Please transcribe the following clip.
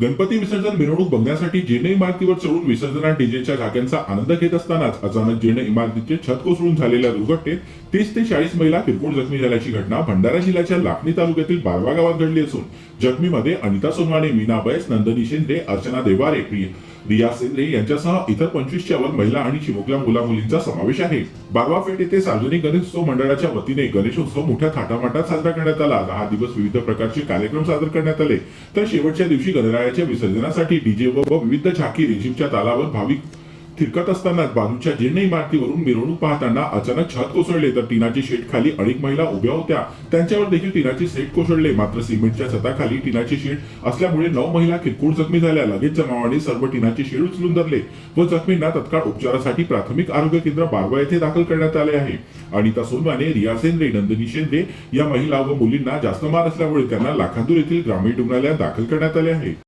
गणपती विसर्जन मिरवणूक बघण्यासाठी जीर्ण इमारतीवर चढून विसर्जनात डीजेच्या झाक्यांचा आनंद घेत असतानाच अचानक जीर्ण इमारतीचे छत कोसळून झालेल्या दुर्घटनेत तीस ते चाळीस महिला किरकोळ जखमी झाल्याची घटना भंडारा जिल्ह्याच्या लाखणी तालुक्यातील बारवा गावात घडली असून जखमीमध्ये अनिता सोनवाणे मीना बैस नंदनी शिंदे अर्चना देवारे प्रिय रिया सेंद्रे यांच्यासह इतर पंचवीसच्या वर महिला आणि चिमुकल्या मुला मुलींचा समावेश आहे. बारवा पेठ येथे सार्वजनिक गणेशोत्सव मंडळाच्या वतीने गणेशोत्सव मोठ्या थाटामाटात साजरा करण्यात आला. दहा दिवस विविध प्रकारचे कार्यक्रम सादर करण्यात आले. तर शेवटच्या दिवशी गणरायाच्या विसर्जनासाठी डीजे व व विविध झाकी रेजिमच्या तालावर भाविक थिरकत असताना बाजूच्या जीर्ण इमारतीवरून मिरवणूक पाहताना अचानक छत कोसळले तर टिनाची शेट खाली अनेक महिला उभ्या होत्या. त्यांच्यावर देखील टिनाची सेट कोसळले. मात्र सिमेंटच्या छताखाली टिनाची शेड असल्यामुळे नऊ महिला किरकोळ जखमी झाल्या. लगेच जमावाने सर्व टिनाची शेड उचलून धरले व जखमींना तत्काळ उपचारासाठी प्राथमिक आरोग्य केंद्र बारवा येथे दाखल करण्यात आले आहे. अनिता सोनवाने रिया सेंद्रे नंदिनी शेंद्रे या महिला व मुलींना जास्त मार असल्यामुळे त्यांना लाखांदूर येथील ग्रामीण रुग्णालयात दाखल करण्यात आले आहे.